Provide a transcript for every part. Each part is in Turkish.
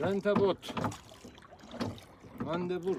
Rentabot. Mandebur.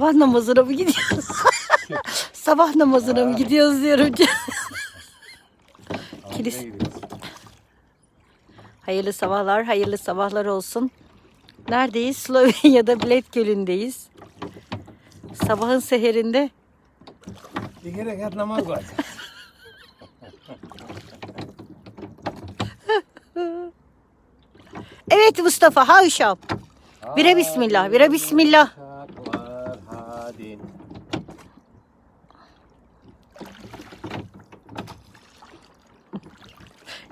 Sabah namazına mı gidiyoruz? Sabah namazına mı gidiyoruz diyorum. Kilis. Almaya gidiyoruz. hayırlı sabahlar, hayırlı sabahlar olsun. Neredeyiz? Slovenya'da Bled Gölü'ndeyiz. Sabahın seherinde İki rekat namaz var. Evet Mustafa, ha uşağım. Bire bismillah, bire bismillah. Var, hadi.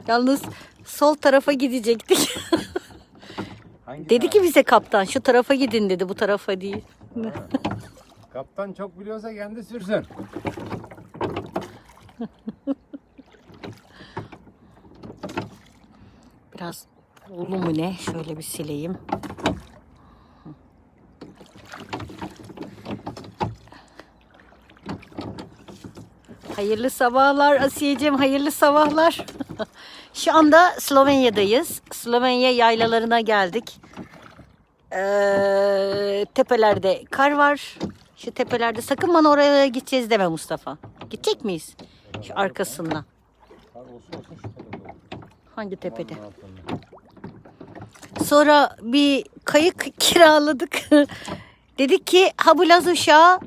Yalnız sol tarafa gidecektik. Hangi dedi taraf? ki bize kaptan şu tarafa gidin dedi, bu tarafa değil. Kaptan çok biliyorsa kendi sürsün. Biraz mu ne? Şöyle bir sileyim. Hayırlı sabahlar Asiye'cim, hayırlı sabahlar. Şu anda Slovenya'dayız. Slovenya yaylalarına geldik. Ee, tepelerde kar var. Şu tepelerde sakın bana oraya gideceğiz deme Mustafa. Gidecek miyiz? Şu arkasından. Hangi tepede? Sonra bir kayık kiraladık. Dedik ki ha bu Laz uşağı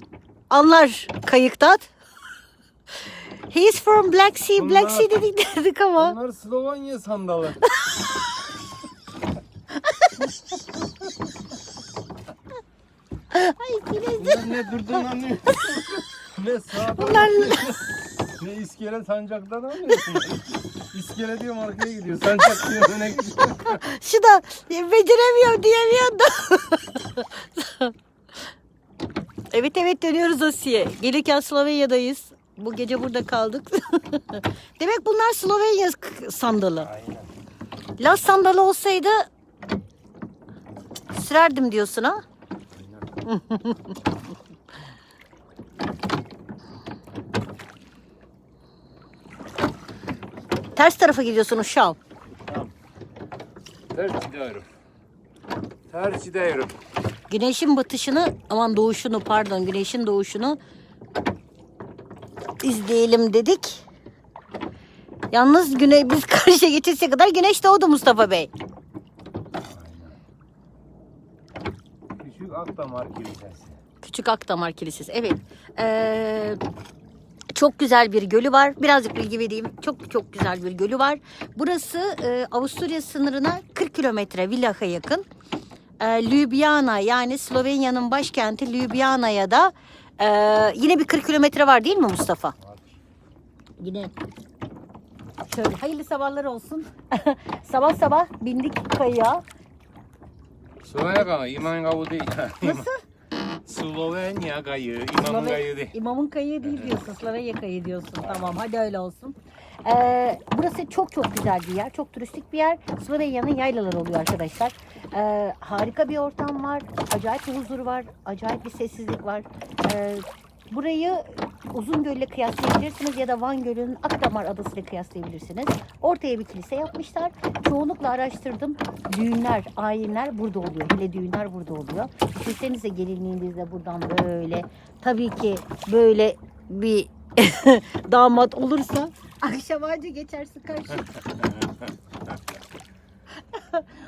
anlar kayıktan. He is from Black Sea, Black Bunlar- Sea dedik dedik ama. Bunlar Slovenya sandalı. Ay Filiz. Bunlar ne durduğunu anlıyorsun. ne sağdan Bunlar- ne iskele sancaktan anlıyorsun. İskele diyorum arkaya gidiyor. Sancak diyor öne gidiyor. Şu da beceremiyorum diyemiyorum da. evet evet dönüyoruz Asiye. Gelirken Slovenya'dayız. Bu gece burada kaldık. Demek bunlar Slovenya sandalı. Aynen. Laz sandalı olsaydı sürerdim diyorsun ha? Ters tarafa gidiyorsun uşağım. Ters gidiyorum. Ters gidiyorum. Güneşin batışını, aman doğuşunu pardon güneşin doğuşunu izleyelim dedik. Yalnız güne biz karşıya geçeseye kadar güneş doğdu Mustafa Bey. Küçük Akdamar Kilisesi. Küçük Akdamar Kilisesi. Evet. Ee, çok güzel bir gölü var. Birazcık bilgi vereyim. Çok çok güzel bir gölü var. Burası e, Avusturya sınırına 40 kilometre Villach'a yakın. E, Ljubljana yani Slovenya'nın başkenti Ljubljana'ya da e, yine bir 40 kilometre var değil mi Mustafa? Yine şöyle hayırlı sabahlar olsun. sabah sabah bindik kayığa. Slovenya İmam Gavu değil. Nasıl? Slovenya kayığı, İmam'ın Slove- kayığı değil. İmamın kayığı değil diyorsun. Slovenya kayığı diyorsun. Tamam hadi öyle olsun. Ee, burası çok çok güzel bir yer. Çok turistik bir yer. Slovenya'nın yaylaları oluyor arkadaşlar. Ee, harika bir ortam var. Acayip bir huzur var. Acayip bir sessizlik var. Ee, burayı Uzungöl'le kıyaslayabilirsiniz ya da Van Gölü'nün Akdamar Adası ile kıyaslayabilirsiniz. Ortaya bir kilise yapmışlar. Çoğunlukla araştırdım. Düğünler, ayinler burada oluyor. Hele düğünler burada oluyor. Düşünsenize gelinliğinizde buradan böyle tabii ki böyle bir damat olursa akşam anca geçersin karşı.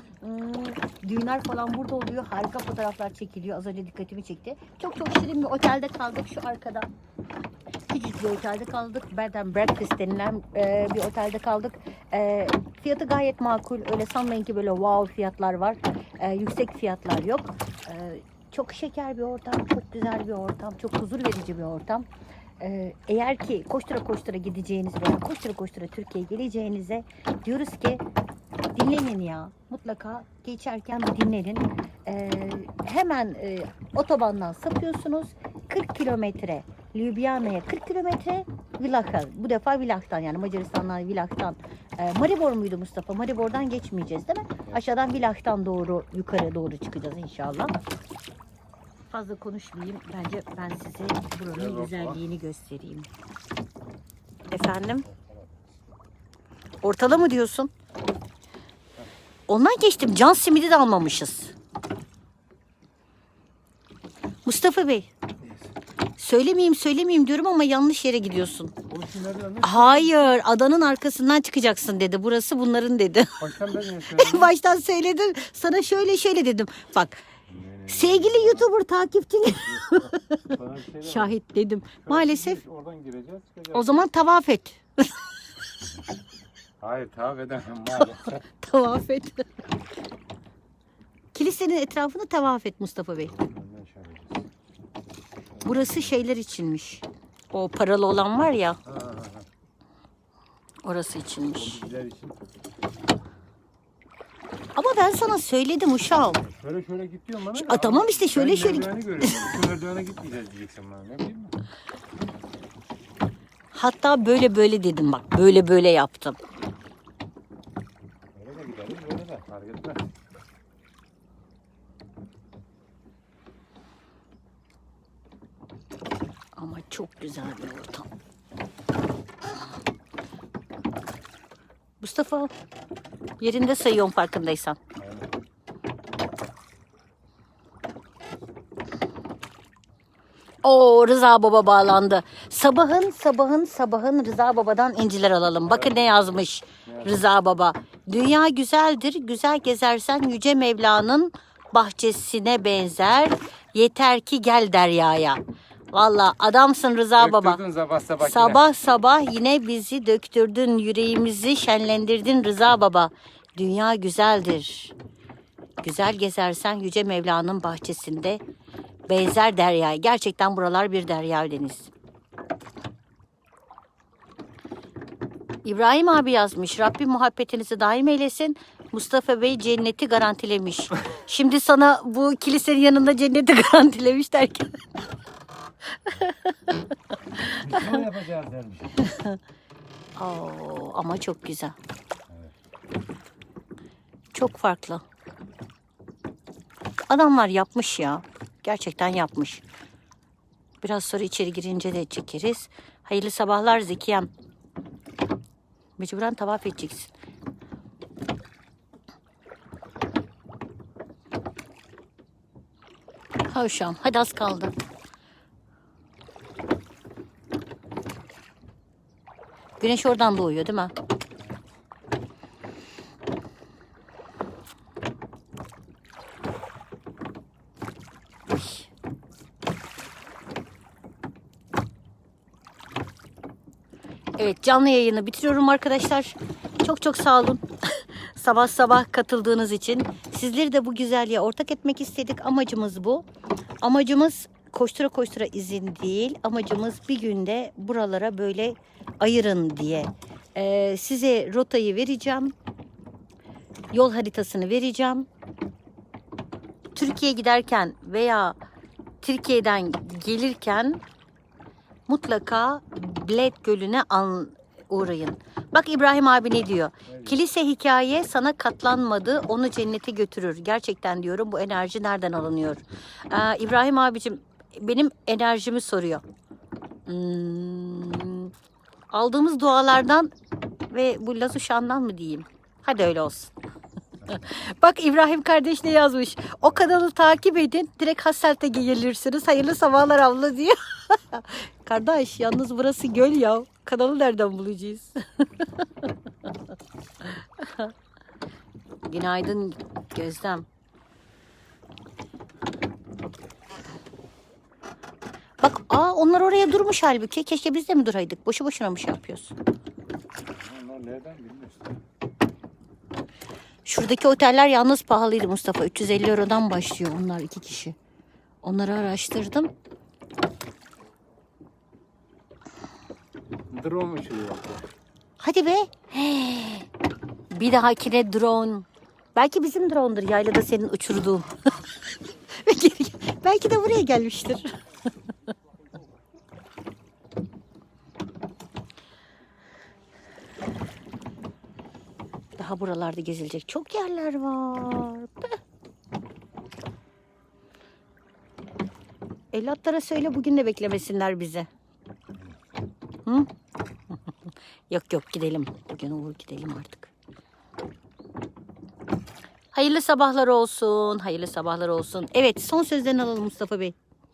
Düğünler falan burada oluyor. Harika fotoğraflar çekiliyor. Az önce dikkatimi çekti. Çok çok şirin bir otelde kaldık şu arkada. Küçük bir otelde kaldık. Bed Breakfast denilen e, bir otelde kaldık. E, fiyatı gayet makul. Öyle sanmayın ki böyle wow fiyatlar var. E, yüksek fiyatlar yok. E, çok şeker bir ortam, çok güzel bir ortam, çok huzur verici bir ortam. E, eğer ki koştura koştura gideceğiniz veya koştura koştura Türkiye'ye geleceğinize diyoruz ki dinleyin ya. Mutlaka geçerken bir dinlenin. E, hemen e, otobandan sapıyorsunuz. 40 kilometre Ljubljana'ya 40 kilometre Vilah'a. Bu defa Vilah'tan yani Macaristan'dan Vilah'tan. E, Maribor muydu Mustafa? Maribor'dan geçmeyeceğiz değil mi? Aşağıdan Vilah'tan doğru yukarı doğru çıkacağız inşallah. Fazla konuşmayayım. Bence ben size buranın güzelliğini göstereyim. Efendim? Ortala mı diyorsun? Ondan geçtim. Can simidi de almamışız. Mustafa Bey. Söylemeyeyim söylemeyeyim diyorum ama yanlış yere gidiyorsun. Şu nereden? Hayır adanın arkasından çıkacaksın dedi. Burası bunların dedi. Baştan ben söyledim? Baştan söyledim. Sana şöyle şöyle dedim. Bak sevgili YouTuber takipçin bir şey de şahit dedim. Maalesef Oradan gireceğiz çıkacağız. o zaman tavaf et. Hayır tav edemem maalesef. tavaf et. Kilisenin etrafını tavaf et Mustafa Bey. Burası şeyler içinmiş. O paralı olan var ya orası içinmiş. İçin. Ama ben sana söyledim uşağım. Şöyle şöyle git diyorum bana. Aa, tamam işte, şöyle ben şöyle- merdiveni görüyorum. Şu merdivene gitmeyeceğiz diyeceksin bana ne bileyim. Hatta böyle böyle dedim bak. Böyle böyle yaptım. Öyle de gideriz böyle de fark etmez. Ama çok güzel bir ortam. Mustafa yerinde sayıyorum farkındaysan. Oo Rıza Baba bağlandı. Sabahın sabahın sabahın Rıza Baba'dan inciler alalım. Bakın ne yazmış Rıza Baba. Dünya güzeldir. Güzel gezersen Yüce Mevla'nın bahçesine benzer. Yeter ki gel deryaya. Valla adamsın Rıza Baba. Döktürdün sabah sabah yine. Sabah sabah yine bizi döktürdün, yüreğimizi şenlendirdin Rıza Baba. Dünya güzeldir. Güzel gezersen Yüce Mevla'nın bahçesinde benzer derya. Gerçekten buralar bir derya deniz. İbrahim abi yazmış. Rabbim muhabbetinizi daim eylesin. Mustafa Bey cenneti garantilemiş. Şimdi sana bu kilisenin yanında cenneti garantilemiş derken. Ne yapacağız dermiş. Oo, ama çok güzel. Çok farklı. Adamlar yapmış ya. Gerçekten yapmış. Biraz sonra içeri girince de çekeriz. Hayırlı sabahlar Zekiyem. Mecburen tavaf edeceksin. Ha uşağım hadi az kaldı. Güneş oradan doğuyor değil mi? Evet canlı yayını bitiriyorum arkadaşlar. Çok çok sağ olun. sabah sabah katıldığınız için. Sizleri de bu güzelliğe ortak etmek istedik. Amacımız bu. Amacımız koştura koştura izin değil. Amacımız bir günde buralara böyle ayırın diye. Ee, size rotayı vereceğim. Yol haritasını vereceğim. Türkiye'ye giderken veya Türkiye'den gelirken mutlaka Bled Gölü'ne uğrayın. Bak İbrahim abi ne diyor? Kilise hikaye sana katlanmadı, onu cennete götürür. Gerçekten diyorum bu enerji nereden alınıyor? Ee, İbrahim abicim benim enerjimi soruyor. Hmm, aldığımız dualardan ve bu Laz uşağından mı diyeyim? Hadi öyle olsun. Bak İbrahim kardeş ne yazmış? O kanalı takip edin. Direkt Hasselt'e gelirsiniz. Hayırlı sabahlar abla diyor. kardeş yalnız burası göl ya. Kanalı nereden bulacağız? Günaydın Gözlem. Bak aa onlar oraya durmuş halbuki. Keşke biz de mi duraydık? Boşu boşuna mı şey yapıyorsun? Onlar nereden bilmiyorsun? Şuradaki oteller yalnız pahalıydı Mustafa. 350 Euro'dan başlıyor onlar iki kişi. Onları araştırdım. Drone uçuruyor bak. Hadi be. Bir dahakine drone. Belki bizim drone'dur yaylada senin uçurduğun. Belki de buraya gelmiştir. Daha buralarda gezilecek çok yerler var. Be. Evlatlara söyle bugün de beklemesinler bizi. Hı? Yok yok gidelim. Bugün Uğur gidelim artık. Hayırlı sabahlar olsun. Hayırlı sabahlar olsun. Evet son sözlerini alalım Mustafa Bey.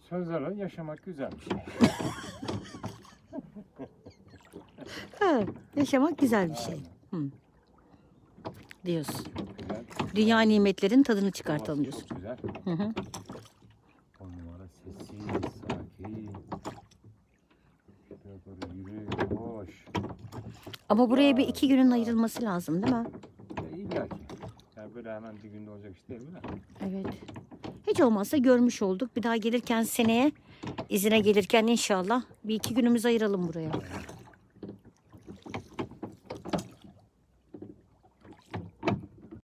Sözlerle yaşamak güzel bir şey. Ha, yaşamak güzel bir şey. Hı. Diyorsun. Güzel. Dünya nimetlerin tadını çıkartalım diyorsun. Çok güzel. Hı hı. On numara sessiz, sakin. Şuraya doğru yürü, hoş. Ama buraya bir iki günün ayrılması lazım değil mi? E, İlla ki. Yani böyle hemen bir günde olacak iş değil mi? Evet. Hiç olmazsa görmüş olduk. Bir daha gelirken seneye izine gelirken inşallah bir iki günümüz ayıralım buraya.